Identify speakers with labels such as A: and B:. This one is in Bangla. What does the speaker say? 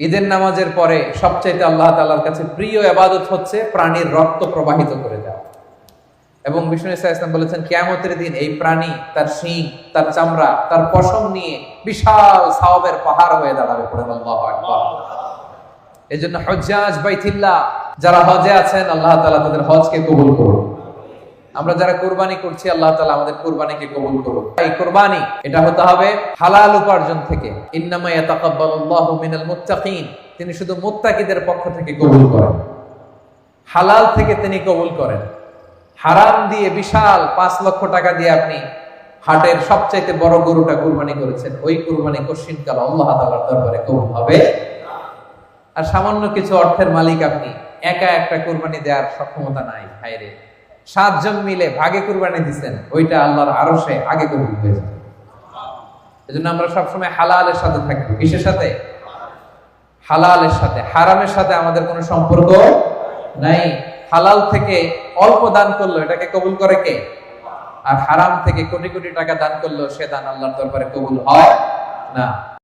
A: ঈদের নামাজের পরে সবচাইতে আল্লাহ তাআলার কাছে প্রিয় এবাদত হচ্ছে প্রাণীর রক্ত প্রবাহিত করে দেওয়া। এবং বিষ্ণু ইসা ইসলাম বলেছেন, কিয়ামতের দিন এই প্রাণী, তার শিং, তার চামড়া, তার পশম নিয়ে বিশাল সাওয়াবের পাহাড় হয়ে দাঁড়াবে। পড়ে আল্লাহু এই জন্য হজ্জাজ বাইতিল্লাহ, যারা হজে আছেন, আল্লাহ তালা তাদের হজকে কবুল করুন। আমরা যারা কুরবানি করছি, আল্লাহ তাআলা আমাদের কুরবানিকে কবুল করুন এই কুরবানি, এটা হতে হবে হালাল উপার্জন থেকে। তিনি শুধু মুত্তাকিদের পক্ষ থেকে কবুল করেন। হালাল থেকে তিনি কবুল করেন। হারাম দিয়ে বিশাল পাঁচ লক্ষ টাকা দিয়ে আপনি হাটের সবচাইতে বড় গরুটা কুরবানি করেছেন, ওই কুরবানি কশিনকাল আল্লাহ তাআলার দরবারে কবুল হবে। আর সামান্য কিছু অর্থের মালিক আপনি, একা একটা কুরবানি দেওয়ার সক্ষমতা নাই ভাইরে সাতজন মিলে ভাগে কুরবানি দিচ্ছেন ওইটা আল্লাহর আরশে আগে কবুল হয়ে যাবে এজন্য আমরা সবসময় হালালের সাথে থাকব কিসের সাথে? হালালের সাথে। হারামের সাথে আমাদের কোনো সম্পর্ক নাই। হালাল থেকে অল্প দান করল এটাকে কবুল করে কে? আর হারাম থেকে কোটি কোটি টাকা দান করল সে দান আল্লাহর দরবারে কবুল হয় না।